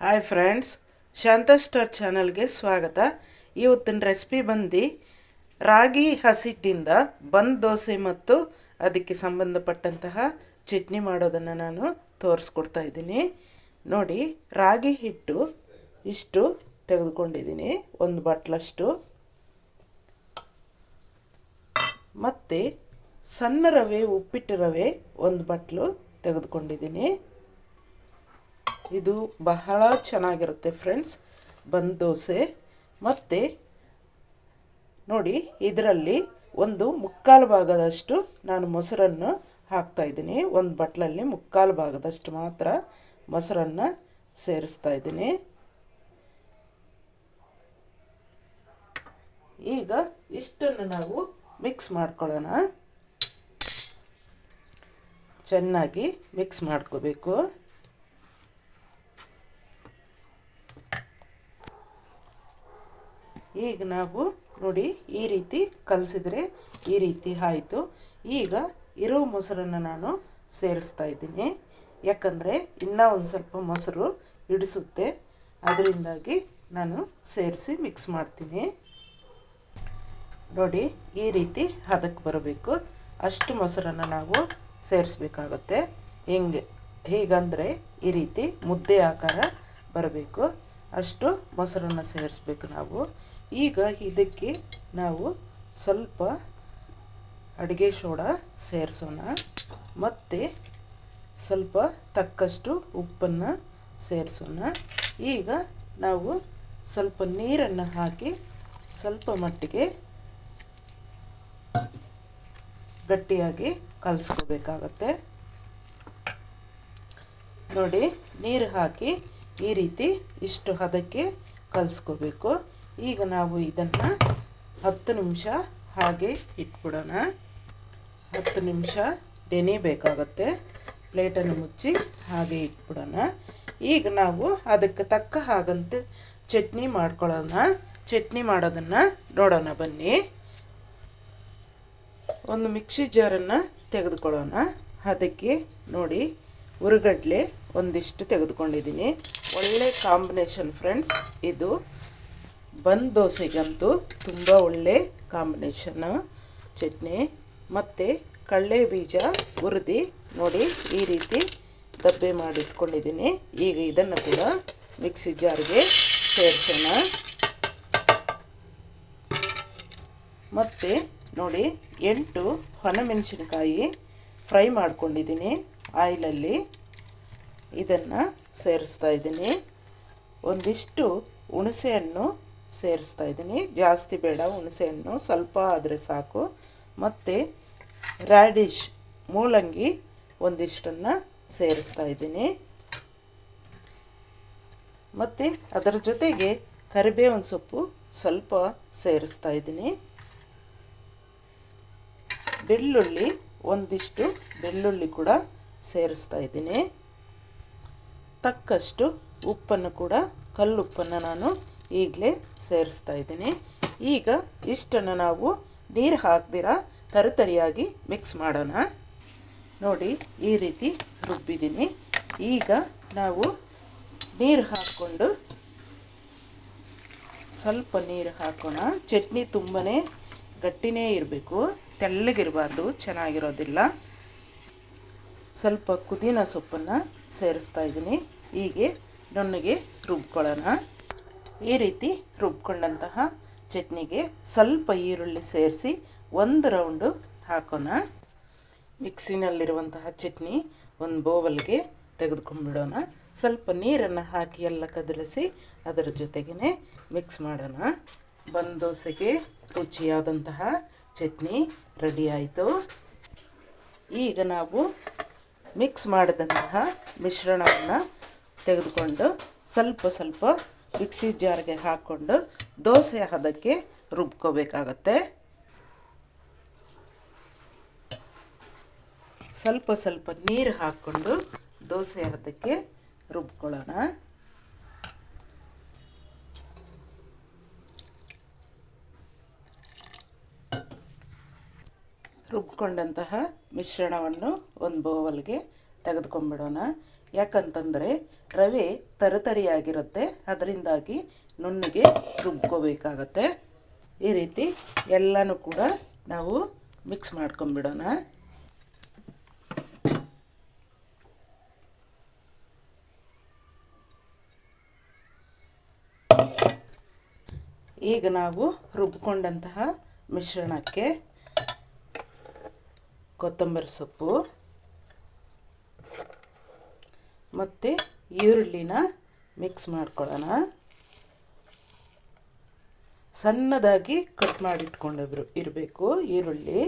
Hi friends ಶಾಂತ star ಚಾನಲ್ಗೆ ಸ್ವಾಗತ. ಇವತ್ತಿನ ರೆಸಿಪಿ ಬಂದು ರಾಗಿ ಹಸಿಟ್ಟಿಂದ ಬಂದ್ ದೋಸೆ ಮತ್ತು ಅದಕ್ಕೆ ಸಂಬಂಧಪಟ್ಟಂತಹ ಚಟ್ನಿ ಮಾಡೋದನ್ನು ನಾನು ತೋರಿಸ್ಕೊಡ್ತಾ ಇದ್ದೀನಿ. ನೋಡಿ, ರಾಗಿ ಹಿಟ್ಟು ಇಷ್ಟು ತೆಗೆದುಕೊಂಡಿದ್ದೀನಿ. ಒಂದು ಬಟ್ಲಷ್ಟು. ಮತ್ತು ಸಣ್ಣ ರವೆ, ಉಪ್ಪಿಟ್ಟು ರವೆ ಒಂದು ಬಟ್ಲು ತೆಗೆದುಕೊಂಡಿದ್ದೀನಿ. ಇದು ಬಹಳ ಚೆನ್ನಾಗಿರುತ್ತೆ ಫ್ರೆಂಡ್ಸ್. ಬಂದ್ ದೋಸೆ. ಮತ್ತು ನೋಡಿ, ಇದರಲ್ಲಿ ಒಂದು ಮುಕ್ಕಾಲು ಭಾಗದಷ್ಟು ನಾನು ಮೊಸರನ್ನು ಹಾಕ್ತಾಯಿದ್ದೀನಿ ಒಂದು ಬಟ್ಲಲ್ಲಿ ಮುಕ್ಕಾಲು ಭಾಗದಷ್ಟು ಮಾತ್ರ ಮೊಸರನ್ನು ಸೇರಿಸ್ತಾ ಇದ್ದೀನಿ. ಈಗ ಇಷ್ಟನ್ನು ನಾವು ಮಿಕ್ಸ್ ಮಾಡ್ಕೊಳ್ಳೋಣ. ಚೆನ್ನಾಗಿ ಮಿಕ್ಸ್ ಮಾಡ್ಕೋಬೇಕು. ಈಗ ನಾವು ನೋಡಿ ಈ ರೀತಿ ಕಲಸಿದ್ರೆ ಈ ರೀತಿ ಆಯಿತು. ಈಗ ಇರೋ ಮೊಸರನ್ನು ನಾನು ಸೇರಿಸ್ತಾ ಇದ್ದೀನಿ. ಯಾಕಂದರೆ ಇನ್ನೂ ಒಂದು ಸ್ವಲ್ಪ ಮೊಸರು ಹಿಡಿಸುತ್ತೆ. ಅದರಿಂದಾಗಿ ನಾನು ಸೇರಿಸಿ ಮಿಕ್ಸ್ ಮಾಡ್ತೀನಿ. ನೋಡಿ ಈ ರೀತಿ ಹದಕ್ಕೆ ಬರಬೇಕು. ಅಷ್ಟು ಮೊಸರನ್ನು ನಾವು ಸೇರಿಸ್ಬೇಕಾಗತ್ತೆ. ಹಿಂಗೆ, ಹೀಗಂದರೆ ಈ ರೀತಿ ಮುದ್ದೆ ಆಕಾರ ಬರಬೇಕು. ಅಷ್ಟು ಮೊಸರನ್ನು ಸೇರಿಸ್ಬೇಕು ನಾವು. ಈಗ ಇದಕ್ಕೆ ನಾವು ಸ್ವಲ್ಪ ಅಡುಗೆ ಸೋಡಾ ಸೇರಿಸೋಣ. ಮತ್ತು ಸ್ವಲ್ಪ ತಕ್ಕಷ್ಟು ಉಪ್ಪನ್ನು ಸೇರಿಸೋಣ. ಈಗ ನಾವು ಸ್ವಲ್ಪ ನೀರನ್ನು ಹಾಕಿ ಸ್ವಲ್ಪ ಮಟ್ಟಿಗೆ ಗಟ್ಟಿಯಾಗಿ ಕಲಿಸ್ಕೋಬೇಕಾಗತ್ತೆ. ನೋಡಿ, ನೀರು ಹಾಕಿ ಈ ರೀತಿ ಇಷ್ಟು ಹದಕ್ಕೆ ಕಲಿಸ್ಕೋಬೇಕು. ಈಗ ನಾವು ಇದನ್ನು ಹತ್ತು ನಿಮಿಷ ಹಾಗೆ ಇಟ್ಬಿಡೋಣ. ಹತ್ತು ನಿಮಿಷ ಬೇಕಾಗುತ್ತೆ. ಪ್ಲೇಟನ್ನು ಮುಚ್ಚಿ ಹಾಗೆ ಇಟ್ಬಿಡೋಣ. ಈಗ ನಾವು ಅದಕ್ಕೆ ತಕ್ಕ ಹಾಗಂತೆ ಚಟ್ನಿ ಮಾಡ್ಕೊಳ್ಳೋಣ. ಚಟ್ನಿ ಮಾಡೋದನ್ನು ನೋಡೋಣ ಬನ್ನಿ. ಒಂದು ಮಿಕ್ಸಿ ಜಾರನ್ನು ತೆಗೆದುಕೊಳ್ಳೋಣ. ಅದಕ್ಕೆ ನೋಡಿ ಉರುಗಡ್ಲೆ ಒಂದಿಷ್ಟು ತೆಗೆದುಕೊಂಡಿದ್ದೀನಿ. ಒಳ್ಳೆ ಕಾಂಬಿನೇಷನ್ ಫ್ರೆಂಡ್ಸ್, ಇದು. ಬಂದ್ ದೋಸೆಗಂತೂ ತುಂಬ ಒಳ್ಳೆ ಕಾಂಬಿನೇಷನ್ ಚಟ್ನಿ ಮತ್ತು ಕಡಲೆ ಬೀಜ ಹುರಿದು ನೋಡಿ ಈ ರೀತಿ ದಬ್ಬೆ ಮಾಡಿಟ್ಕೊಂಡಿದ್ದೀನಿ. ಈಗ ಇದನ್ನು ಕೂಡ ಮಿಕ್ಸಿ ಜಾರ್ಗೆ ಸೇರಿಸೋಣ. ಮತ್ತು ನೋಡಿ ಎಂಟು ಹೊನಮೆಣಸಿನಕಾಯಿ ಫ್ರೈ ಮಾಡ್ಕೊಂಡಿದ್ದೀನಿ. ಆಯಿಲಲ್ಲಿ ಇದನ್ನು ಸೇರಿಸ್ತಾ ಇದ್ದೀನಿ. ಒಂದಿಷ್ಟು ಹುಣಸೆಹಣ್ಣು ಸೇರಿಸ್ತಾ ಇದ್ದೀನಿ. ಜಾಸ್ತಿ ಬೇಡ ಹುಣಸೆಹಣ್ಣು ಸ್ವಲ್ಪ ಆದರೆ ಸಾಕು. ಮತ್ತು ರ್ಯಾಡಿಶ್ ಮೂಲಂಗಿ ಒಂದಿಷ್ಟನ್ನು ಸೇರಿಸ್ತಾ ಇದ್ದೀನಿ. ಮತ್ತು ಅದರ ಜೊತೆಗೆ ಕರಿಬೇವಿನ ಸೊಪ್ಪು ಸ್ವಲ್ಪ ಸೇರಿಸ್ತಾ ಇದ್ದೀನಿ. ಬೆಳ್ಳುಳ್ಳಿ ಒಂದಿಷ್ಟು ಬೆಳ್ಳುಳ್ಳಿ ಕೂಡ ಸೇರಿಸ್ತಾ ಇದ್ದೀನಿ. ತಕ್ಕಷ್ಟು ಉಪ್ಪನ್ನು ಕೂಡ, ಕಲ್ಲುಪ್ಪನ್ನು ನಾನು ಈಗಲೇ ಸೇರಿಸ್ತಾ ಇದ್ದೀನಿ. ಈಗ ಇಷ್ಟನ್ನು ನಾವು ನೀರು ಹಾಕ್ದಿರ ತರಿತರಿಯಾಗಿ ಮಿಕ್ಸ್ ಮಾಡೋಣ. ನೋಡಿ, ಈ ರೀತಿ ರುಬ್ಬಿದ್ದೀನಿ. ಈಗ ನಾವು ನೀರು ಹಾಕ್ಕೊಂಡು ಸ್ವಲ್ಪ ನೀರು ಹಾಕೋಣ. ಚಟ್ನಿ ತುಂಬಾ ಗಟ್ಟಿನೇ ಇರಬೇಕು. ತೆಳ್ಳಗಿರಬಾರ್ದು, ಚೆನ್ನಾಗಿರೋದಿಲ್ಲ. ಸ್ವಲ್ಪ ಪುದೀನ ಸೊಪ್ಪನ್ನು ಸೇರಿಸ್ತಾ ಇದ್ದೀನಿ. ಹೀಗೆ ನುಣ್ಣಗೆ ರುಬ್ಕೊಳ್ಳೋಣ. ಈ ರೀತಿ ರುಬ್ಕೊಂಡಂತಹ ಚಟ್ನಿಗೆ ಸ್ವಲ್ಪ ಈರುಳ್ಳಿ ಸೇರಿಸಿ ಒಂದು ರೌಂಡು ಹಾಕೋಣ. ಮಿಕ್ಸಿನಲ್ಲಿರುವಂತಹ ಚಟ್ನಿ ಒಂದು ಬೋವಲ್ಗೆ ತೆಗೆದುಕೊಂಡ್ಬಿಡೋಣ. ಸ್ವಲ್ಪ ನೀರನ್ನು ಹಾಕಿ ಎಲ್ಲ ಕದಲಿಸಿ ಅದರ ಜೊತೆಗೇ ಮಿಕ್ಸ್ ಮಾಡೋಣ. ಬಂದ ದೋಸೆಗೆ ರುಚಿಯಾದಂತಹ ಚಟ್ನಿ ರೆಡಿ ಆಯಿತು. ಈಗ ನಾವು ಮಿಕ್ಸ್ ಮಾಡಿದಂತಹ ಮಿಶ್ರಣವನ್ನು ತೆಗೆದುಕೊಂಡು ಸ್ವಲ್ಪ ಸ್ವಲ್ಪ ಮಿಕ್ಸಿ ಜಾರ್ಗೆ ಹಾಕ್ಕೊಂಡು ದೋಸೆ ಹದಕ್ಕೆ ರುಬ್ಕೋಬೇಕಾಗತ್ತೆ. ಸ್ವಲ್ಪ ಸ್ವಲ್ಪ ನೀರು ಹಾಕ್ಕೊಂಡು ದೋಸೆ ಹದಕ್ಕೆ ರುಬ್ಕೊಳ್ಳೋಣ. ರುಬ್ಕೊಂಡಂತಹ ಮಿಶ್ರಣವನ್ನು ಒಂದು ಬೌವಲ್ಗೆ ತೆಗೆದುಕೊಂಡ್ಬಿಡೋಣ. ಯಾಕಂತಂದರೆ ರವೆ ತರತರಿಯಾಗಿರುತ್ತೆ. ಅದರಿಂದಾಗಿ ನುಣ್ಣಗೆ ರುಬ್ಕೋಬೇಕಾಗತ್ತೆ. ಈ ರೀತಿ ಎಲ್ಲನೂ ಕೂಡ ನಾವು ಮಿಕ್ಸ್ ಮಾಡ್ಕೊಂಬಿಡೋಣ ಈಗ ನಾವು ರುಬ್ಕೊಂಡಂತಹ ಮಿಶ್ರಣಕ್ಕೆ ಕೊತ್ತಂಬರಿ ಸೊಪ್ಪು. ಮತ್ತು ಈರುಳ್ಳಿನ ಮಿಕ್ಸ್ ಮಾಡ್ಕೊಳ್ಳೋಣ. ಸಣ್ಣದಾಗಿ ಕಟ್ ಮಾಡಿಟ್ಕೊಂಡಿಬ್ರು ಇರಬೇಕು ಈರುಳ್ಳಿ.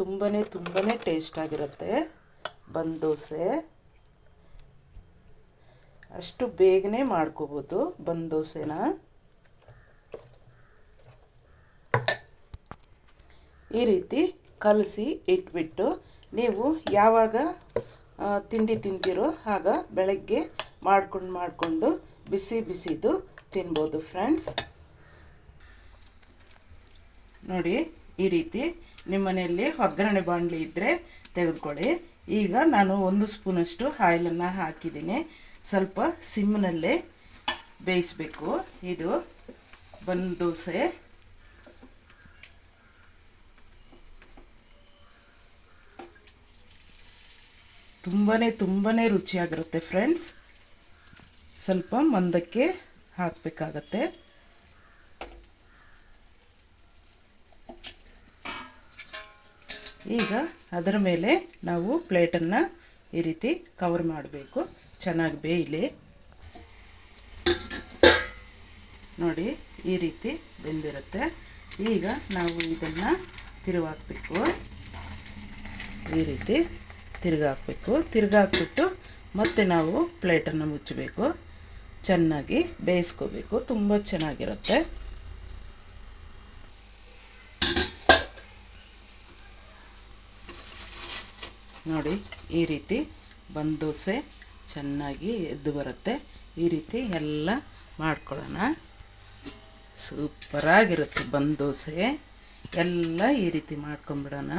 ತುಂಬಾ ತುಂಬಾ ಟೇಸ್ಟ್ ಆಗಿರುತ್ತೆ ಬಂದ್ ದೋಸೆ ಅಷ್ಟು ಬೇಗನೆ ಮಾಡ್ಕೋಬೋದು ಬಂದ್ ದೋಸೆನ ಈ ರೀತಿ ಕಲಸಿ ಇಟ್ಬಿಟ್ಟು ನೀವು ಯಾವಾಗ ತಿಂಡಿ ತಿಂತಿರೋ ಆಗ ಬೆಳಗ್ಗೆ ಮಾಡ್ಕೊಂಡು ಮಾಡಿಕೊಂಡು ಬಿಸಿ ಬಿಸಿದು ತಿನ್ಬೋದು ಫ್ರೆಂಡ್ಸ್. ನೋಡಿ, ಈ ರೀತಿ ನಿಮ್ಮ ಮನೆಯಲ್ಲಿ ಒಗ್ಗರಣೆ ಬಾಣಲಿ ಇದ್ದರೆ ತೆಗೆದುಕೊಳ್ಳಿ. ಈಗ ನಾನು ಒಂದು ಸ್ಪೂನಷ್ಟು ಆಯಿಲನ್ನು ಹಾಕಿದ್ದೀನಿ. ಸ್ವಲ್ಪ ಸಿಮ್ನಲ್ಲೇ ಬೇಯಿಸಬೇಕು. ಇದು ಬನ್ ದೋಸೆ. ತುಂಬಾ ತುಂಬಾ ರುಚಿಯಾಗಿರುತ್ತೆ ಫ್ರೆಂಡ್ಸ್ ಸ್ವಲ್ಪ ಮಂದಕ್ಕೆ ಹಾಕಬೇಕಾಗತ್ತೆ. ಈಗ ಅದರ ಮೇಲೆ ನಾವು ಪ್ಲೇಟನ್ನು ಈ ರೀತಿ ಕವರ್ ಮಾಡಬೇಕು. ಚೆನ್ನಾಗಿ ಬೇಯಲಿ. ನೋಡಿ, ಈ ರೀತಿ ಬೆಂದಿರುತ್ತೆ. ಈಗ ನಾವು ಇದನ್ನು ತಿರುವಾಕಬೇಕು. ಈ ರೀತಿ. ತಿರುಗಾಕಬೇಕು ತಿರುಗಾಕ್ಬಿಟ್ಟು ಮತ್ತೆ ನಾವು ಪ್ಲೇಟನ್ನು ಮುಚ್ಚಬೇಕು. ಚೆನ್ನಾಗಿ ಬೇಯಿಸ್ಕೋಬೇಕು. ತುಂಬ ಚೆನ್ನಾಗಿರುತ್ತೆ. ನೋಡಿ, ಈ ರೀತಿ ಬಂದೋಸೆ ದೋಸೆ ಚೆನ್ನಾಗಿ ಎದ್ದು ಬರುತ್ತೆ. ಈ ರೀತಿ ಎಲ್ಲ ಮಾಡ್ಕೊಳ್ಳೋಣ. ಸೂಪರಾಗಿರುತ್ತೆ ಬಂದೋಸೆ ದೋಸೆ. ಎಲ್ಲ ಈ ರೀತಿ ಮಾಡ್ಕೊಂಬಿಡೋಣ.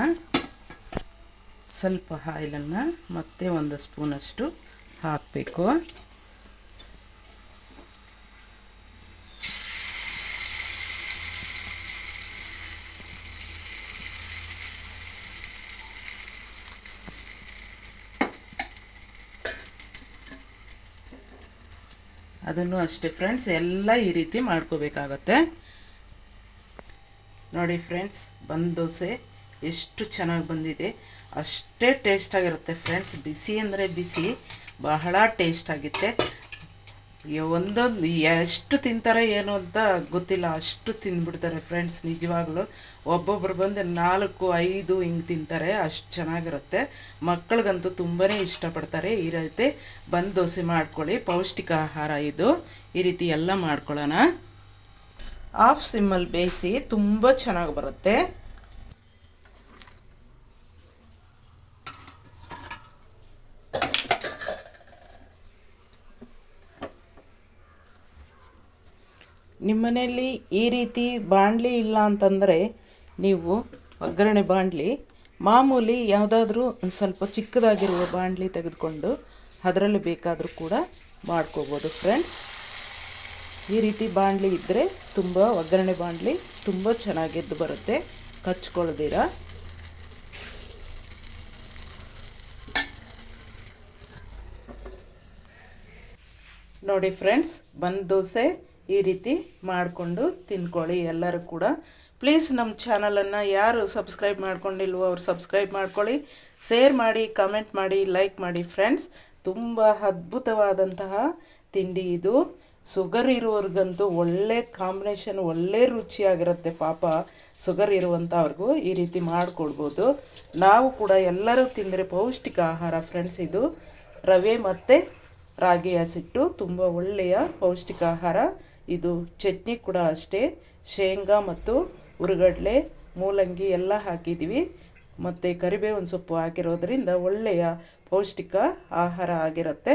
ಸ್ವಲ್ಪ ಆಯಿಲನ್ನು ಮತ್ತೆ ಒಂದು ಸ್ಪೂನಷ್ಟು ಹಾಕಬೇಕು. ಅದನ್ನು ಅಷ್ಟೇ ಫ್ರೆಂಡ್ಸ್, ಎಲ್ಲ ಈ ರೀತಿ ಮಾಡ್ಕೋಬೇಕಾಗತ್ತೆ. ನೋಡಿ ಫ್ರೆಂಡ್ಸ್, ಬಂದ್ ದೋಸೆ ಎಷ್ಟು ಚೆನ್ನಾಗಿ ಬಂದಿದೆ. ಅಷ್ಟೇ ಟೇಸ್ಟಾಗಿರುತ್ತೆ ಫ್ರೆಂಡ್ಸ್ ಬಿಸಿ ಅಂದರೆ ಬಿಸಿ, ಬಹಳ ಟೇಸ್ಟ್ ಆಗುತ್ತೆ. ಯ- ಒಂದೊಂದು ಎಷ್ಟು ತಿಂತಾರೆ ಏನು ಅಂತ ಗೊತ್ತಿಲ್ಲ, ಅಷ್ಟು ತಿಂದ್ಬಿಡ್ತಾರೆ ಫ್ರೆಂಡ್ಸ್ ನಿಜವಾಗ್ಲೂ. ಒಬ್ಬೊಬ್ರು ಬಂದು ನಾಲ್ಕು, ಐದು ಹಿಂಗೆ ತಿಂತಾರೆ, ಅಷ್ಟು ಚೆನ್ನಾಗಿರುತ್ತೆ. ಮಕ್ಕಳಿಗಂತೂ ತುಂಬಾ ಇಷ್ಟಪಡ್ತಾರೆ. ಈ ರೀತಿ ಬಂದು ದೋಸೆ ಮಾಡ್ಕೊಳ್ಳಿ. ಪೌಷ್ಟಿಕ ಆಹಾರ ಇದು. ಈ ರೀತಿ ಎಲ್ಲ ಮಾಡ್ಕೊಳ್ಳೋಣ. ಆಫ್ ಸಿಮ್ಮಲ್ಲಿ ಬೇಯಿಸಿ ತುಂಬ ಚೆನ್ನಾಗಿ ಬರುತ್ತೆ. ನಿಮ್ಮ ಮನೆಯಲ್ಲಿ ಈ ರೀತಿ ಬಾಣಲಿ ಇಲ್ಲ ಅಂತಂದರೆ ನೀವು ಒಗ್ಗರಣೆ ಬಾಣಲಿ, ಮಾಮೂಲಿ ಯಾವುದಾದ್ರೂ ಒಂದು ಸ್ವಲ್ಪ ಚಿಕ್ಕದಾಗಿರುವ ಬಾಣಲಿ ತೆಗೆದುಕೊಂಡು ಅದರಲ್ಲಿ ಬೇಕಾದರೂ ಕೂಡ ಮಾಡ್ಕೋಬೋದು ಫ್ರೆಂಡ್ಸ್ ಈ ರೀತಿ ಬಾಣಲಿ ಇದ್ದರೆ ತುಂಬ ಒಗ್ಗರಣೆ ಬಾಣಲಿ ತುಂಬ ಚೆನ್ನಾಗೆದ್ದು ಬರುತ್ತೆ. ಕಚ್ಕೊಳ್ದಿರ? ನೋಡಿ ಫ್ರೆಂಡ್ಸ್ ಬಂದ್ ದೋಸೆ. ಈ ರೀತಿ ಮಾಡಿಕೊಂಡು ತಿನ್ಕೊಳ್ಳಿ ಎಲ್ಲರೂ ಕೂಡ. ಪ್ಲೀಸ್ ನಮ್ಮ ಚಾನಲನ್ನು ಯಾರು ಸಬ್ಸ್ಕ್ರೈಬ್ ಮಾಡ್ಕೊಂಡಿಲ್ವೋ ಅವ್ರು ಸಬ್ಸ್ಕ್ರೈಬ್ ಮಾಡ್ಕೊಳ್ಳಿ. ಶೇರ್ ಮಾಡಿ ಕಮೆಂಟ್ ಮಾಡಿ ಲೈಕ್ ಮಾಡಿ ಫ್ರೆಂಡ್ಸ್ ತುಂಬ ಅದ್ಭುತವಾದಂತಹ ತಿಂಡಿ ಇದು. ಸುಗರ್ ಇರೋರ್ಗಂತೂ ಒಳ್ಳೆ ಕಾಂಬಿನೇಷನ್ ಒಳ್ಳೆ ರುಚಿಯಾಗಿರುತ್ತೆ ಪಾಪ ಸುಗರ್ ಇರುವಂಥವ್ರಿಗೂ. ಈ ರೀತಿ ಮಾಡಿಕೊಡ್ಬೋದು. ನಾವು ಕೂಡ ಎಲ್ಲರೂ ತಿಂದರೆ ಪೌಷ್ಟಿಕ ಆಹಾರ ಫ್ರೆಂಡ್ಸ್ ಇದು. ರವೆ ಮತ್ತು ರಾಗಿ ಹಸಿಟ್ಟು ತುಂಬ ಒಳ್ಳೆಯ ಪೌಷ್ಟಿಕ ಆಹಾರ. ಇದು ಚಟ್ನಿ ಕೂಡ ಅಷ್ಟೇ. ಶೇಂಗಾ ಮತ್ತು ಹುರುಗಡ್ಲೆ ಮೂಲಂಗಿ ಎಲ್ಲ ಹಾಕಿದ್ದೀವಿ ಮತ್ತು ಕರಿಬೇವಿನ ಸೊಪ್ಪು ಹಾಕಿರೋದ್ರಿಂದ ಒಳ್ಳೆಯ ಪೌಷ್ಟಿಕ ಆಹಾರ ಆಗಿರುತ್ತೆ.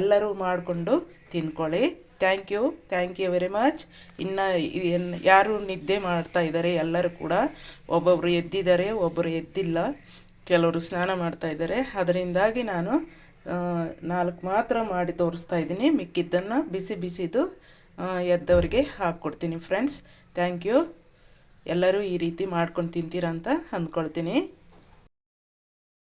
ಎಲ್ಲರೂ ಮಾಡಿಕೊಂಡು ತಿನ್ಕೊಳ್ಳಿ. Thank you thank you very much ಇನ್ನು ಯಾರು ನಿದ್ದೆ ಮಾಡ್ತಾ ಇದ್ದಾರೆ ಎಲ್ಲರೂ ಕೂಡ ಒಬ್ಬೊಬ್ಬರು ಎದ್ದಿದ್ದಾರೆ, ಒಬ್ಬರು ಎದ್ದಿಲ್ಲ. ಕೆಲವರು ಸ್ನಾನ ಮಾಡ್ತಾ ಇದ್ದಾರೆ ಅದರಿಂದಾಗಿ ನಾನು ನಾಲ್ಕು ಮಾತ್ರ ಮಾಡಿ ತೋರಿಸ್ತಾ ಇದ್ದೀನಿ. ಮಿಕ್ಕಿದ್ದನ್ನು ಬಿಸಿ ಬಿಸಿದು ಎದ್ದವರಿಗೆ ಹಾಕ್ಕೊಡ್ತೀನಿ ಫ್ರೆಂಡ್ಸ್ ಥ್ಯಾಂಕ್ ಯು ಎಲ್ಲರೂ ಈ ರೀತಿ ಮಾಡ್ಕೊಂಡು ತಿಂತೀರಾ ಅಂತ ಅಂದ್ಕೊಳ್ತೀನಿ.